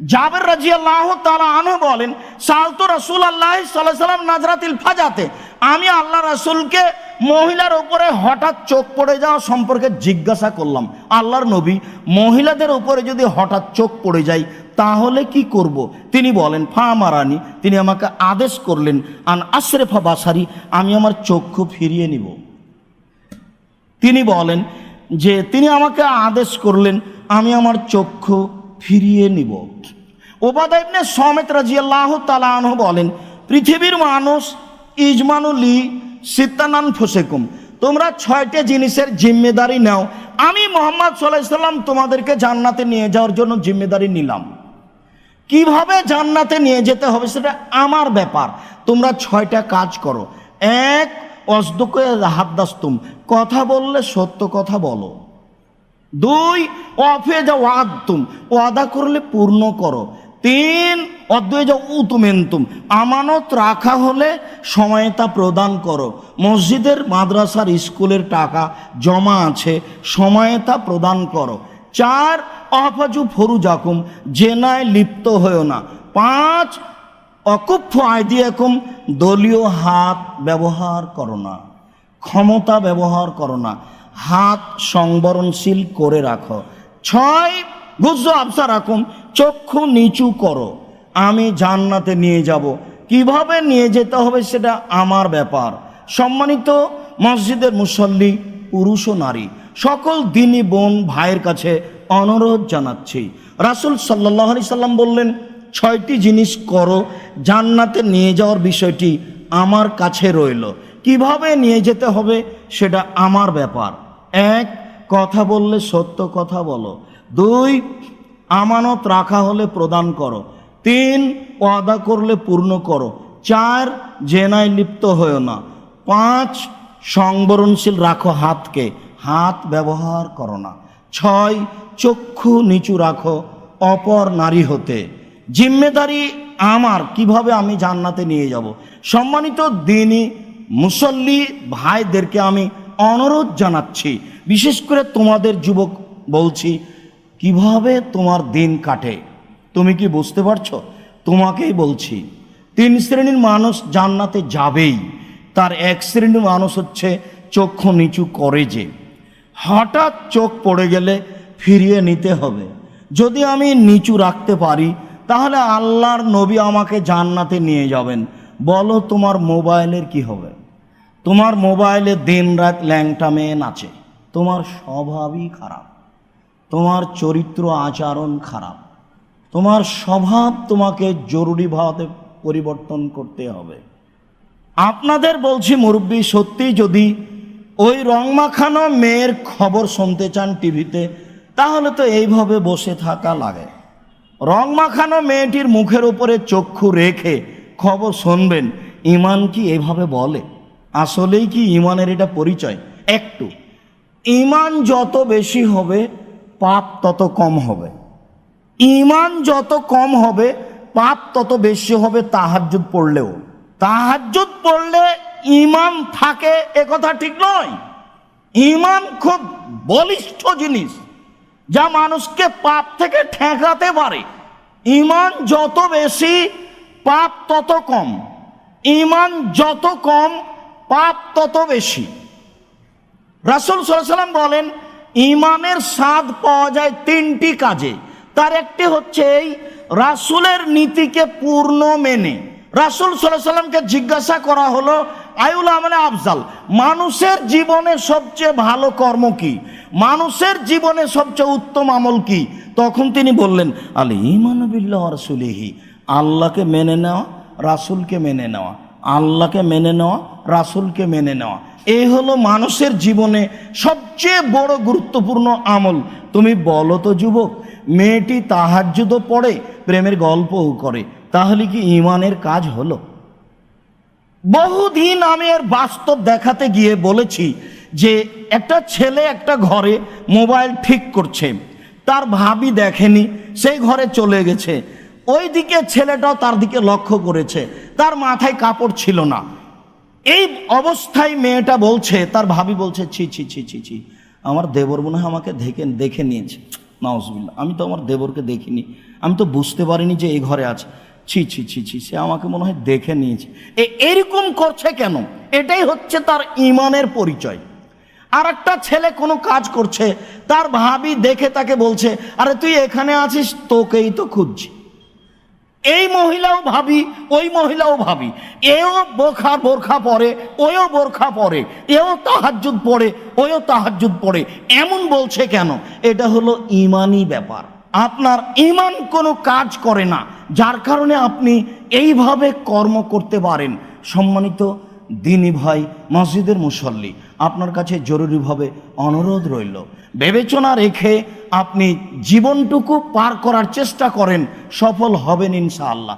জাবের রাজি আল্লাহ তালা আনহ বলেন, সালতো রসুল আল্লাহ সাল্লাম নাজরাতিল ফাজাতে। আমি আল্লাহ রাসুলকে মহিলার উপরে হঠাৎ চোখ পড়ে যাওয়া সম্পর্কে জিজ্ঞাসা করলাম। আল্লাহর নবী, মহিলাদের উপরে যদি হঠাৎ চোখ পড়ে যায়, তাহলে কি করব। তিনি বলেন, ফা মারানি তিনি আমাকে আদেশ করলেন, আন আশরেফা বাসারি আমি আমার চক্ষু ফিরিয়ে নিব। তিনি বলেন যে, তিনি আমাকে আদেশ করলেন, আমি আমার চক্ষু ফিরিয়ে নিব। ওবাদা ইবনে সমেত রাজিয়াল্লাহ তালাহ বলেন, পৃথিবীর মানুষ ইজমানুলি সিত্তানান ফোসেকুম, তোমরা ছয়টি জিনিসের জিম্মেদারি নাও। আমি মোহাম্মদ সাল্লাম তোমাদেরকে জান্নাতে নিয়ে যাওয়ার জন্য জিম্মেদারি নিলাম। কীভাবে জান্নাতে নিয়ে যেতে হবে সেটা আমার ব্যাপার। তোমরা ছয়টা কাজ করো। এক, অসদকে হাদ্দাস্তুম কথা বললে সত্য কথা বলো। দুই অফে যা ওয়াদতুম, ওয়াদা করলে পূর্ণ করো। তিন অদ্বয় যা উতুমেন্তুম, আমানত রাখা হলে সময়তা প্রদান করো। মসজিদের, মাদ্রাসার, স্কুলের টাকা জমা আছে, সময়তা প্রদান করো। চার, অফাজু ফরু জাকুম জেনায় লিপ্ত হয়েও না। পাঁচ অকুফ আইদিয়াকুম, দলীয় হাত ব্যবহার করো না। ক্ষমতা ব্যবহার করো না। হাত সংবরণশীল করে রাখো। ছয় গুজ্জ আবসা রাখুন চক্ষু নিচু করো। আমি জান্নাতে নিয়ে যাব। কীভাবে নিয়ে যেতে হবে সেটা আমার ব্যাপার। সম্মানিত মসজিদের মুসল্লি, পুরুষ ও নারী, সকল দিনী বোন ভাইয়ের কাছে অনুরোধ জানাচ্ছি। রাসুল সাল্লাহ আলি সাল্লাম বললেন, ছয়টি জিনিস করো, জান্নাতে নিয়ে যাওয়ার বিষয়টি আমার কাছে রইল। কীভাবে নিয়ে যেতে হবে সেটা আমার ব্যাপার। এক, কথা বললে সত্য কথা বলো। দুই, আমানত রাখা হলে প্রদান করো। তিন, ওয়াদা করলে পূর্ণ করো। চার, জেনায় লিপ্ত হয়েও না। পাঁচ, সংবরণশীল রাখো হাতকে। হাত ব্যবহার করো না। ছয়, চক্ষু নিচু রাখো, অপর নারী হতে। জিম্মেদারি আমার, কীভাবে আমি জান্নাতে নিয়ে যাব? সম্মানিত দিনই মুসল্লি ভাইদেরকে আমি অনুরোধ জানাচ্ছি। বিশেষ করে তোমাদের যুবক বলছি, কীভাবে তোমার দিন কাটে? তুমি কি বুঝতে পারছ? তোমাকেই বলছি, তিন শ্রেণির মানুষ জান্নাতে যাবেই। তার এক শ্রেণির মানুষ হচ্ছে চক্ষু নিচু করে যে। হঠাৎ চোখ পড়ে গেলে ফিরিয়ে নিতে হবে। যদি আমি নিচু রাখতে পারি, তাহলে আল্লাহর নবী আমাকে জান্নাতে নিয়ে যাবেন। বলো তোমার মোবাইলের কি হবে? তোমার মোবাইলে দিন রাত ল্যাংটা মেয়ে নাচে তোমার স্বভাবই খারাপ। তোমার চরিত্র আচরণ খারাপ। তোমার স্বভাব তোমাকে জরুরি জরুরিভাবে পরিবর্তন করতে হবে। আপনাদের বলছি, মুরব্বী, সত্যি যদি ওই রংমাখানো মেয়ের খবর শুনতে চান টিভিতে, তাহলে তো এইভাবে বসে থাকা লাগে। রংমাখানো মেয়েটির মুখের উপরে চক্ষু রেখে খবর শুনবেন। ইমান কি এভাবে বলে? আসলেই কি ইমানের এটা পরিচয়? একটু। ইমান যত বেশি হবে, পাপ তত কম হবে। ইমান যত কম হবে, পাপ তত বেশি হবে তাহাজ্জুদ পড়লেও। তাহাজ্জুদ পড়লে ইমান থাকে এ কথা ঠিক নয়। ইমান খুব বলিষ্ঠ জিনিস, যা মানুষকে পাপ থেকে ঠেকাতে পারে। ইমান যত বেশি, পাপ তত কম। ইমান যত কম পাপ তত বেশি। রাসুল সাল্লাম বলেন, ইমানের স্বাদ পাওয়া যায় তিনটি কাজে। তার একটি হচ্ছে এই, রাসুলের নীতিকে পূর্ণ মেনে। রাসুল সাল্লামকে জিজ্ঞাসা করা হলো আয়ুল আমলে আফজাল, মানুষের জীবনে সবচেয়ে ভালো কর্ম কি? মানুষের জীবনে সবচেয়ে উত্তম আমল কি? তখন তিনি বললেন আল ইমান বিল্লাহ রসুলিহি। আল্লাহকে মেনে নেওয়া, রাসুলকে মেনে নেওয়া। আল্লাহকে মেনে নেওয়া, রাসুলকে মেনে নেওয়া। এই হলো মানুষের জীবনে সবচেয়ে বড় গুরুত্বপূর্ণ আমল। তুমি বলো তো যুবক, মেয়েটি তাহাজ্জুদও পড়ে, প্রেমের গল্পও করে, তাহলে কি ইমানের কাজ হলো? বহুদিন আমি এর বাস্তব দেখাতে গিয়ে বলেছি যে একটা ছেলে একটা ঘরে মোবাইল ঠিক করছে, তার ভাবি দেখেনি, সেই ঘরে চলে গেছে। ওই দিকে ছেলেটাও তার দিকে লক্ষ্য করেছে। তার মাথায় কাপড় ছিল না। এই অবস্থায় মেয়েটা বলছে, তার ভাবি বলছে, ছি ছি ছি ছি ছি, আমার দেবর মনে হয় আমাকে দেখে দেখে নিয়েছে। নাউজবিল্লা আমি তো আমার দেবরকে দেখিনি। আমি তো বুঝতে পারিনি যে এই ঘরে আছে। ছি ছি ছি ছি, সে আমাকে মনে হয় দেখে নিয়েছে। এ, এরকম করছে কেন? এটাই হচ্ছে তার ইমানের পরিচয়। আর একটা ছেলে কোনো কাজ করছে, তার ভাবি দেখে তাকে বলছে, আরে তুই এখানে আছিস, তোকেই তো খুঁজছি। এই মহিলাও ভাবি, ওই মহিলাও ভাবি। এও বোরখা বোরখা পরে ওও বোরখা পরে, এও তাহাজ্জুদ পড়ে ওও তাহাজ্জুদ পড়ে এমন বলছে কেন? এটা হলো ইমানি ব্যাপার। আপনার ইমান কোনো কাজ করে না, যার কারণে আপনি এইভাবে কর্ম করতে পারেন। সম্মানিত দিনী ভাই, মসজিদের মুসল্লি আপনার কাছে জরুরিভাবে অনুরোধ রইল। বিবেচনা রেখে আপনি জীবনটুকু পার করার চেষ্টা করেন, সফল হবেন ইনশাআল্লাহ।